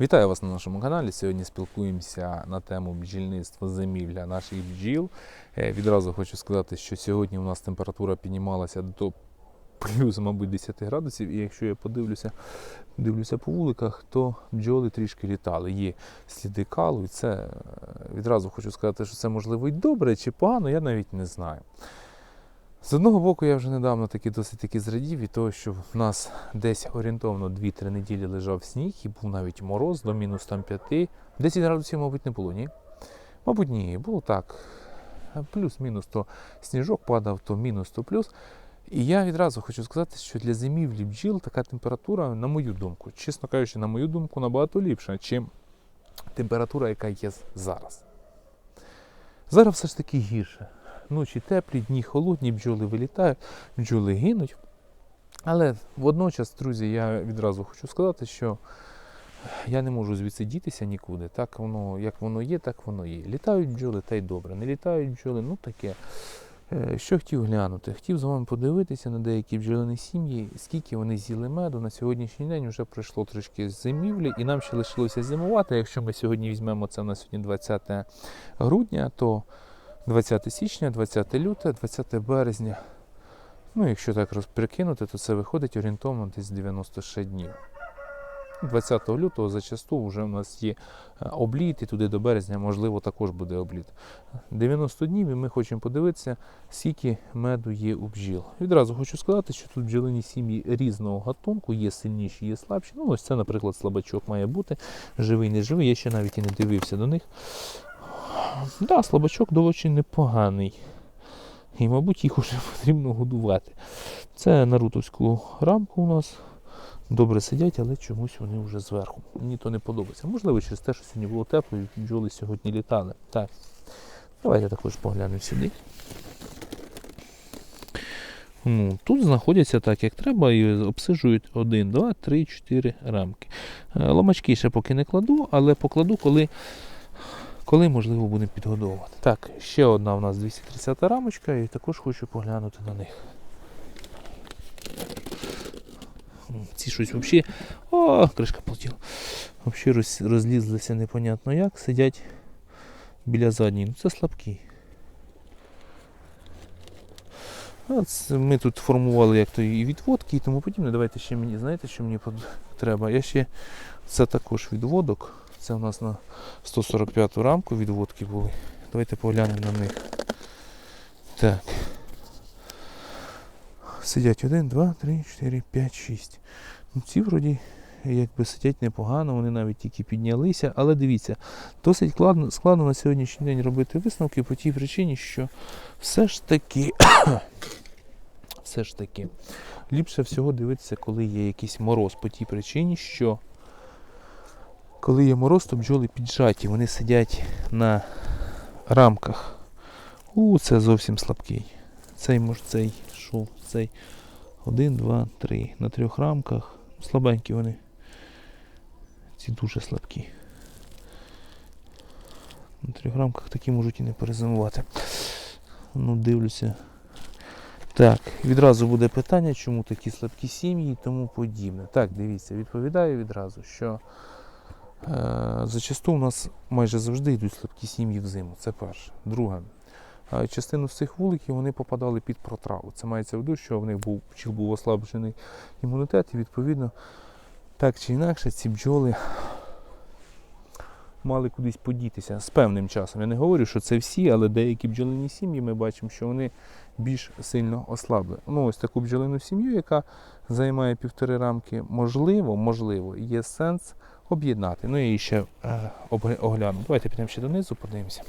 Вітаю вас на нашому каналі. Сьогодні спілкуємося на тему бджільництва зимівля наших бджіл. Е, Відразу хочу сказати, що сьогодні у нас температура піднімалася до плюс, мабуть, 10 градусів. І якщо я подивлюся, дивлюся по вуликах, то бджоли трішки літали. Є сліди калу, і це е, відразу хочу сказати, що це можливо і добре чи погано, я навіть не знаю. З одного боку, я вже недавно таки досить таки зрадів від того, що в нас десь орієнтовно 2-3 неділі лежав сніг і був навіть мороз до мінус там 5. 10 градусів, мабуть, не було, ні? Мабуть, ні, було так. Плюс-мінус то сніжок падав, то мінус, то плюс. І я відразу хочу сказати, що для зимівлі бджіл така температура, на мою думку, чесно кажучи, на мою думку, набагато ліпша, ніж температура, яка є зараз. Зараз все ж таки гірше. Ночі теплі, дні холодні, бджоли вилітають, бджоли гинуть. Але водночас, друзі, я відразу хочу сказати, що я не можу звідси дітися нікуди. Так воно, як воно є, так воно є. Літають бджоли, та й добре. Не літають бджоли, ну таке. Е, Що хотів глянути? Хотів з вами подивитися на деякі бджолині сім'ї, скільки вони з'їли меду. На сьогоднішній день вже пройшло трошки зимівлі, і нам ще лишилося зимувати. Якщо ми сьогодні візьмемо це на сьогодні 20 грудня, то 20 січня, 20 лютого, 20 березня. Ну, якщо так розприкинути, то це виходить орієнтовно десь 96 днів. 20 лютого зачасту вже у нас є е, обліт, і туди до березня, можливо, також буде обліт. 90 днів, і ми хочемо подивитися, скільки меду є у бджіл. Відразу хочу сказати, що тут бджолині сім'ї різного гатунку, є сильніші, є слабші. Ну, ось це, наприклад, слабачок має бути, живий, не живий. Я ще навіть і не дивився до них. Да, слабачок доволі непоганий. І, мабуть, їх вже потрібно годувати. Це нарутовську рамку у нас. Добре сидять, але чомусь вони вже зверху. Мені то не подобається. Можливо, через те, що сьогодні було тепло і бджоли сьогодні літали. Так. Давайте також поглянемо сюди. Ну, тут знаходяться так, як треба, і обсижують 1, 2, 3, 4 рамки. Е, Ломачки ще поки не кладу, але покладу, коли коли можливо будемо підгодовувати. Так, ще одна у нас 230 рамочка, і також хочу поглянути на них. Ці щось взагалі. О, кришка полетіла. Взагалі роз, розлізлися непонятно як, сидять біля задньої. Ну це слабкі. Ми тут формували як то і відводки і тому подібне. Давайте ще мені, знаєте, що мені треба? Я ще це також відводок. Це у нас на 145 рамку відводки були. Давайте поглянемо на них. Так. Сидять 1, 2, 3, 4, 5, 6. Ну, ці вроді якби сидять непогано, вони навіть тільки піднялися. Але дивіться, досить складно, складно на сьогоднішній день робити висновки по тій причині, що все ж таки, все ж таки, ліпше всього дивитися, коли є якийсь мороз, по тій причині, що коли є мороз, то бджоли піджаті, вони сидять на рамках. У, це зовсім слабкий. Цей може цей йшов, цей. Один, два, три. На трьох рамках. Слабенькі вони. Ці дуже слабкі. На трьох рамках такі можуть і не перезимувати. Ну, дивлюся. Так, відразу буде питання, чому такі слабкі сім'ї і тому подібне. Так, дивіться, відповідаю відразу, що Зачасту у нас майже завжди йдуть слабкі сім'ї взиму. Це перше. Друге. е, Частину з цих вуликів вони попадали під протраву. Це мається в виду, що в них був бджіл був ослаблений імунітет, і відповідно, так чи інакше, ці бджоли мали кудись подітися з певним часом. Я не говорю, що це всі, але деякі бджолині сім'ї ми бачимо, що вони більш сильно ослабли. Ну, ось таку бджолину сім'ю, яка займає півтори рамки, можливо, можливо, є сенс об'єднати. Ну її ще е, огляну. Давайте підемо ще донизу, подивимося.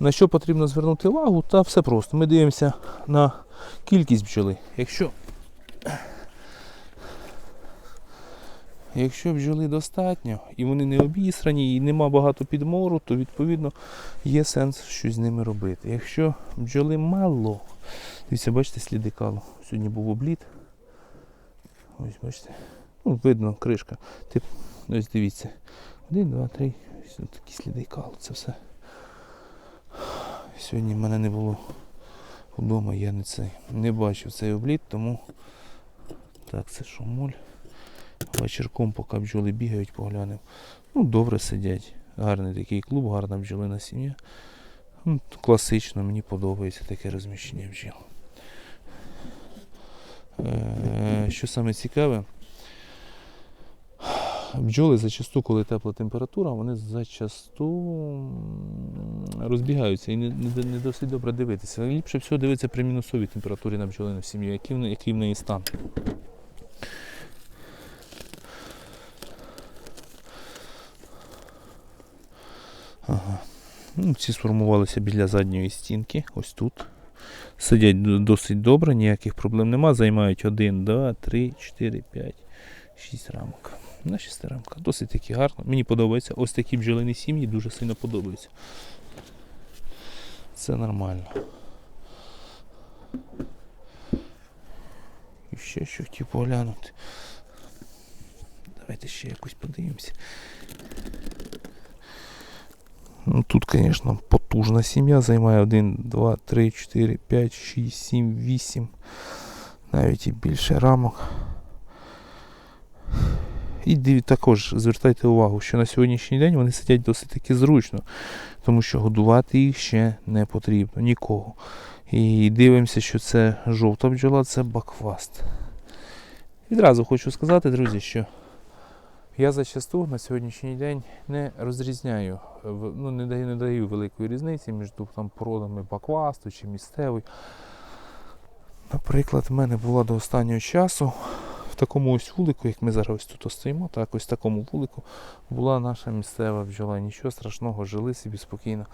На що потрібно звернути увагу? Та все просто. Ми дивимося на кількість бджоли. Якщо, якщо бджоли достатньо і вони не обісрані, і нема багато підмору, то відповідно є сенс щось з ними робити. Якщо бджоли мало, дивіться, бачите, сліди калу. Сьогодні був обліт. Ось бачите. Ну, видно, кришка. Тип, ось дивіться. Один, два, три. Ось такі сліди калу. Це все. Сьогодні в мене не було вдома, я не цей, не бачив цей обліт, тому так, це шумоль. вечірком, поки бджоли бігають, поглянемо. Ну, добре сидять. Гарний такий клуб, гарна бджолина сім'я. Ну, класично, мені подобається таке розміщення бджіл. Е, Що саме цікаве, бджоли зачасту, коли тепла температура, вони зачасту розбігаються і не, не, не досить добре дивитися. Ліпше всього дивитися при мінусовій температурі на бджолину сім'ю, який в, який в неї стан. Ага. Ну, ці сформувалися біля задньої стінки, ось тут. Сидять досить добре, ніяких проблем нема. Займають 1, 2, 3, 4, 5, 6 рамок. На 6. Досить таки гарно. Мені подобається. Ось такі бджолині сім'ї дуже сильно подобаються. Це нормально. І ще що хотів поглянути. Давайте ще якусь подивимося. Ну, тут, звісно, потужна сім'я займає 1, 2, 3, 4, 5, 6, 7, 8. Навіть і більше рамок. І також звертайте увагу, що на сьогоднішній день вони сидять досить таки зручно, тому що годувати їх ще не потрібно нікого. І дивимося, що це жовта бджола, це бакфаст. Відразу хочу сказати, друзі, що я зачасту на сьогоднішній день не розрізняю, ну, не даю, не даю великої різниці між там, породами баквасту чи місцевий. Наприклад, в мене була до останнього часу в такому ось вулику, як ми зараз ось тут стоїмо, так ось в такому вулику була наша місцева бджола. Нічого страшного, жили собі спокійно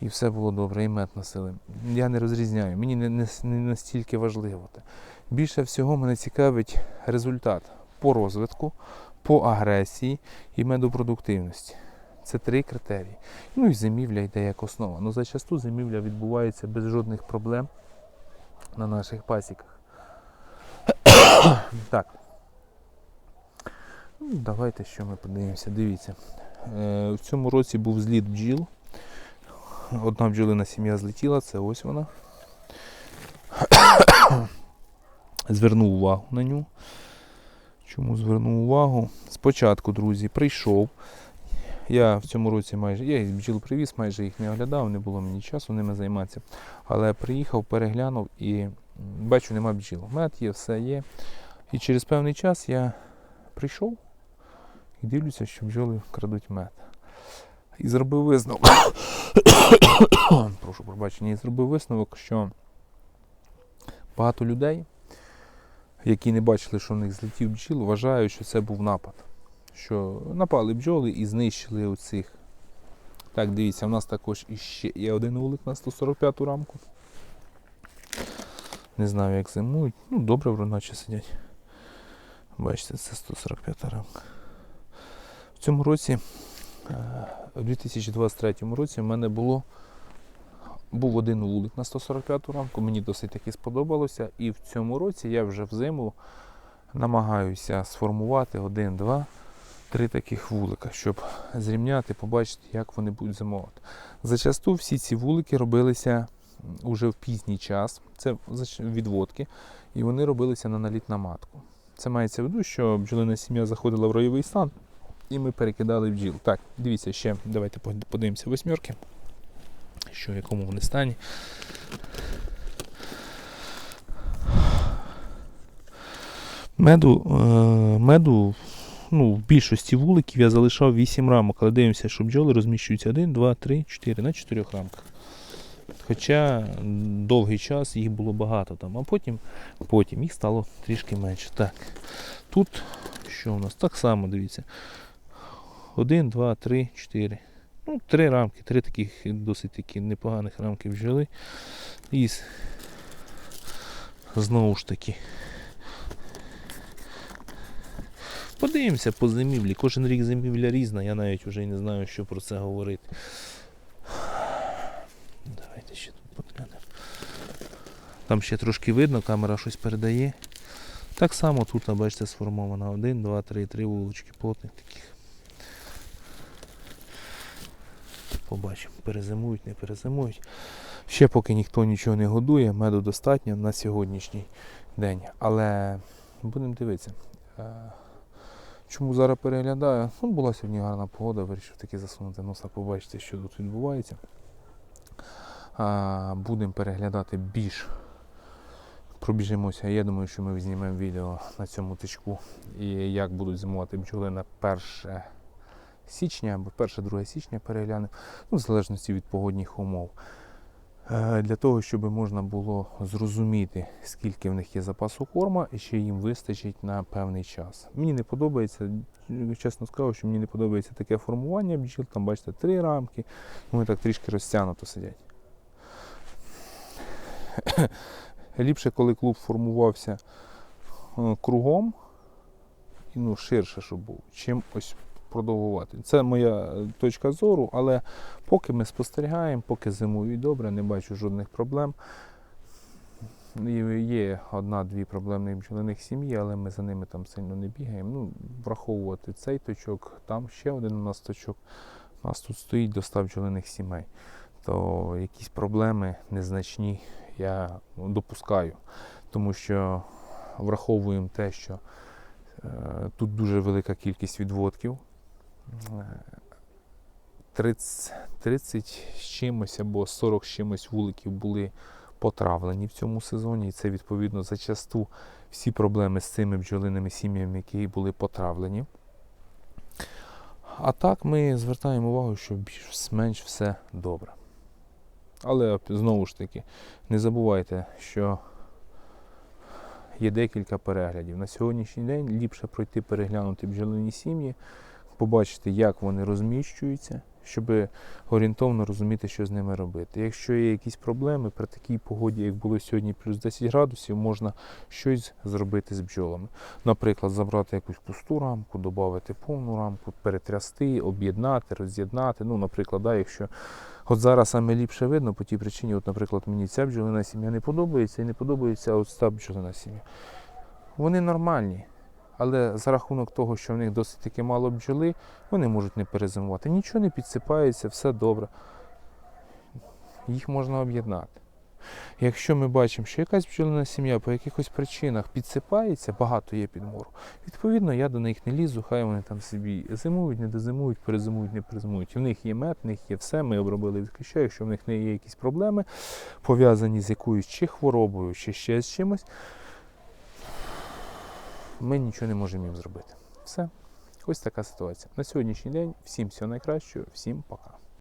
і все було добре, і мед носили. Я не розрізняю, мені не, не, не настільки важливо. те. Більше всього мене цікавить результат по розвитку, по агресії і медопродуктивності. Це три критерії. Ну і зимівля йде як основа. Ну зачасту зимівля відбувається без жодних проблем на наших пасіках. так. Ну, Давайте що ми подивимося. Дивіться. Е, в цьому році був зліт бджіл. Одна бджолина сім'я злетіла, це ось вона. Звернув увагу на ню. Чому звернув увагу? Спочатку, друзі, прийшов. Я в цьому році майже я із бджіл привіз, майже їх не оглядав, не було мені часу ними займатися. Але приїхав, переглянув і бачу, нема бджіл. Мед є, все є. І через певний час я прийшов і дивлюся, що бджоли крадуть мед. І зробив висновок. Прошу пробачення, і зробив висновок, що багато людей, які не бачили, що в них злетів бджіл, вважають, що це був напад. Що напали бджоли і знищили оцих. Так, дивіться, у нас також іще є один вулик на 145 рамку. Не знаю, як зимують. Ну, добре, вроде наче сидять. Бачите, це 145 рамка. В цьому році, е, у 2023 році, в мене було був один вулик на 145 рамку, мені досить таки сподобалося. І в цьому році я вже взиму намагаюся сформувати один, два, три таких вулика, щоб зрівняти, побачити, як вони будуть зимувати. Зачасту всі ці вулики робилися уже в пізній час, це відводки, і вони робилися на наліт на матку. Це мається в виду, що бджолина сім'я заходила в ройовий стан, і ми перекидали бджіл. Так, дивіться ще, давайте подивимося восьмерки, що в якому вони стані. Меду, е, меду ну, в більшості вуликів я залишав 8 рамок, але дивимося, що бджоли розміщуються 1, 2, 3, 4 на 4 рамках. Хоча довгий час їх було багато там, а потім, потім їх стало трішки менше. Так, тут що у нас? Так само дивіться. 1, 2, 3, 4. Ну, три рамки, три таких досить таки непоганих рамки бджоли. І знову ж таки. Подивимося по зимівлі. Кожен рік зимівля різна, я навіть вже не знаю, що про це говорити. Давайте ще тут поглянемо. Там ще трошки видно, камера щось передає. Так само тут, бачите, сформовано 1, 2, 3, 3 вулички плотних таких. Побачимо, перезимують, не перезимують. Ще поки ніхто нічого не годує, меду достатньо на сьогоднішній день. Але будемо дивитися. Е, Чому зараз переглядаю? Ну, була сьогодні гарна погода, вирішив таки засунути носа, побачити, що тут відбувається. Будемо переглядати більш. Пробіжимося. Я думаю, що ми знімемо відео на цьому тичку і як будуть зимувати бджоли на 1 січня або 1-2 січня переглянемо, ну, в залежності від погодних умов. Е, Для того, щоб можна було зрозуміти, скільки в них є запасу корма і чи їм вистачить на певний час. Мені не подобається, чесно скажу, що мені не подобається таке формування бджіл. Там, бачите, три рамки, вони так трішки розтягнуто сидять. Ліпше, коли клуб формувався е, кругом, і ну, ширше, щоб був, чим ось продовгувати. Це моя е, точка зору, але поки ми спостерігаємо, поки зимують добре, не бачу жодних проблем. Є одна-дві проблемних бджолиних сім'ї, але ми за ними там сильно не бігаємо. Ну, враховувати цей точок, там ще один у нас точок. У нас тут стоїть до 100 бджолиних сімей. То якісь проблеми незначні я допускаю, тому що враховуємо те, що е, тут дуже велика кількість відводків. Е, 30, 30 з чимось або 40 з чимось вуликів були потравлені в цьому сезоні, і це відповідно зачасту всі проблеми з цими бджолиними сім'ями, які були потравлені. А так ми звертаємо увагу, що більш-менш все добре. Але знову ж таки, не забувайте, що є декілька переглядів. На сьогоднішній день ліпше пройти переглянути бджолині сім'ї, побачити, як вони розміщуються, щоб орієнтовно розуміти, що з ними робити. Якщо є якісь проблеми, при такій погоді, як було сьогодні, плюс 10 градусів, можна щось зробити з бджолами. Наприклад, забрати якусь пусту рамку, додати повну рамку, перетрясти, об'єднати, роз'єднати. Ну, наприклад, да, якщо от зараз саме ліпше видно по тій причині, от, наприклад, мені ця бджолина сім'я не подобається і не подобається от ця бджолина сім'я. Вони нормальні. Але за рахунок того, що в них досить таки мало бджоли, вони можуть не перезимувати. Нічого не підсипається, все добре. Їх можна об'єднати. Якщо ми бачимо, що якась бджолина сім'я по якихось причинах підсипається, багато є підмору, відповідно, я до них не лізу, хай вони там собі зимують, не дозимують, перезимують, не перезимують. В них є мед, в них є все, ми обробили від. Якщо в них не є якісь проблеми, пов'язані з якоюсь чи хворобою, чи ще з чимось, ми нічого не можемо їм зробити. Все. Ось така ситуація. На сьогоднішній день всім всього найкращого, всім пока.